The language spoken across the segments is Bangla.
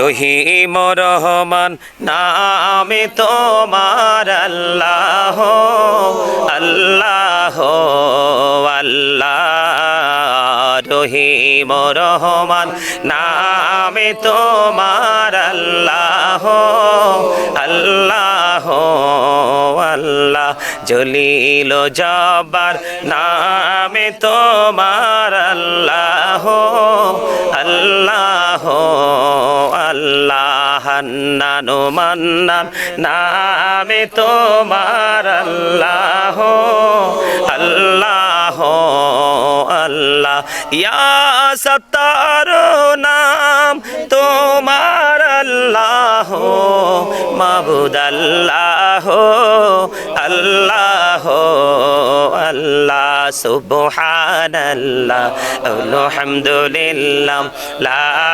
রহিম রহমান নামে তোমার আল্লাহ আল্লাহ আল্লাহ। রহিম রহমান, নামে তোমার আল্লাহ আল্লাহ আল্লাহ। জলিল জবার নামে তোমার আল্লাহ আল্লাহ আল্লাহ। হান্নানু মান্নান, নামে তোমার আল্লাহ আল্লাহ আল্লাহ। ইয়া সত্তার নাম তোমার আল্লাহ মাবুদ আল্লাহ আল্লাহ আল্লাহ সুবহানাল্লাহ আলহামদুলিল্লাহ লা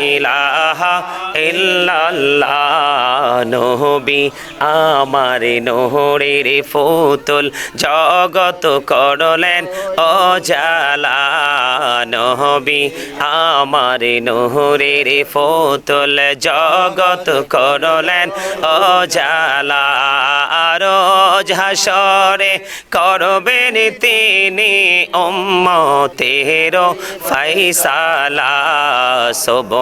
ইলাহা ইল্লাল্লাহ, নবী আমার নহরের ফুতুল। জগত করলেন অজালা, নবী আমার নহরের ফুতুল। জগত করলেন অজালা, রোজ হাসরে করবেন তিনি উম্মতের ফাইসালা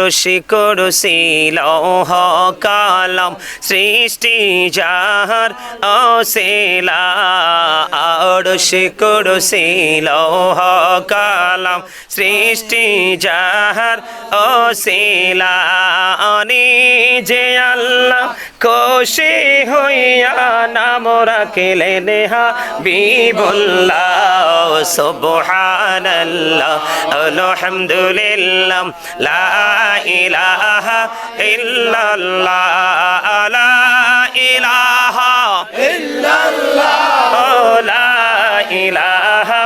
অরশি করসি লৌহ কালাম সৃষ্টি যাহার অশিলা অরশি করসি লৌহ কালাম সৃষ্টি যাহার অশিলা অনি যে আল্লাহ খুশি হইয়া নাম রাখিলেন হা বিবুল্লাহ সুবহানাল্লাহ আলহামদুলিল্লাহ লা ইলাহা ইল্লাল্লাহ, লা ইলাহা ইল্লাল্লাহ, লা ইলাহা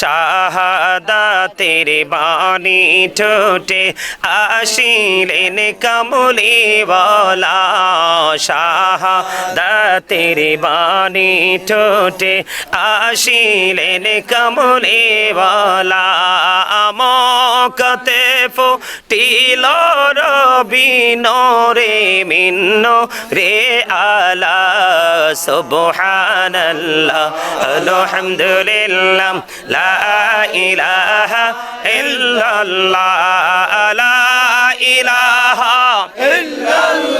শাহাদাতের বাণী ঠোঁটে আসিলেন কমলি বলা। শাহাদাতের বাণী ঠোঁটে আসিলেন কমলি বলা। ফুটিল রবিনরে মিন্ন রে আলা সুবহানাল্লাহ। আলহামদুলিল্লাহ লা ইলাহা ইল্লাল্লাহ ইলাহা ইল্লাল্লাহ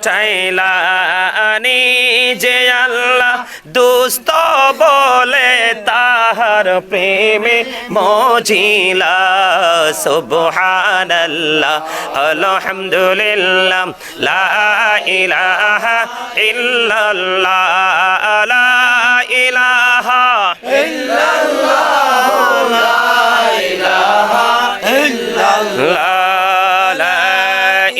পাঠাইলা যে আল্লাহ দুস্ত বলে তাহার প্রেমে মজিলা। সুবহানাল্লাহ, আলহামদুলিল্লাহ, লা ইলাহা ইল্লাল্লাহ, লা ইলাহা لا لا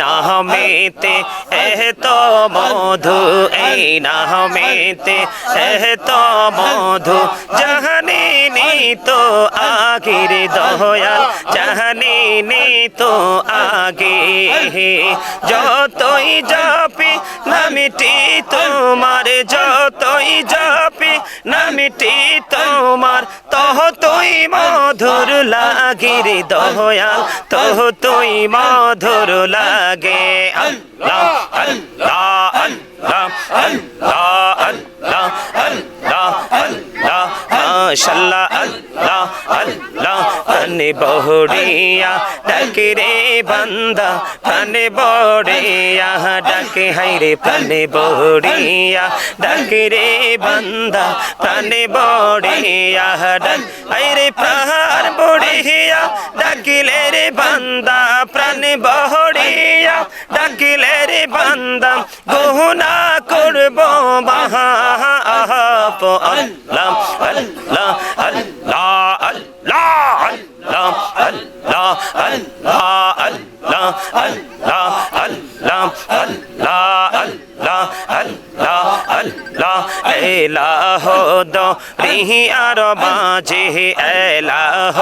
নামেতে এত মধু, এই নামেতে এত মধু। জাহানি তো আগের দয়াল, জাহানি তো আগে যতই যাপি নামিটি তোমার, যতই যাপি নামিটি তোমার তহ তুই মধুর লাগির দয়াল তহ তুই মধুর লাগে আল্লাহ আল্লাহ আল্লাহ আল্লাহ আল্লাহ আল্লাহ আল্লাহ মাশাল্লাহ আল্লাহ আল্লাহ প্রাণে বহড়িয়া ডাকে রে বান্দা প্রাণে বড়িয়া ডাকে হাইরে প্রাণে বহড়িয়া ডাকে রে বান্দা প্রাণে বড়িয়া ডাক হাইরে প্রাণ বড়িয়া ডাকিলে রে বান্দা প্রাণে বহড়িয়া ডাকিলে রে বান্দা গহনা করব বাহা আল্লাহ আল্লাহ এলাহ দো রিহি আর মাঝে এলাহ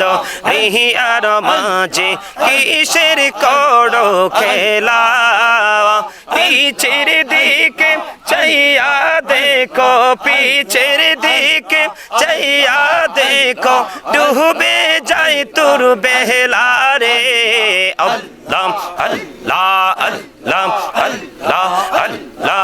দো রিহি আর মাঝে, কিসের করো খেলা? পিছের দিকে চাইয়া দেখো, পিছের দিকে চাইয়া দেখো, ডুবে যাই তোর বেহলা রে। আল্লাহ আল্লাহ আল্লাহ আল্লাহ আল্লাহ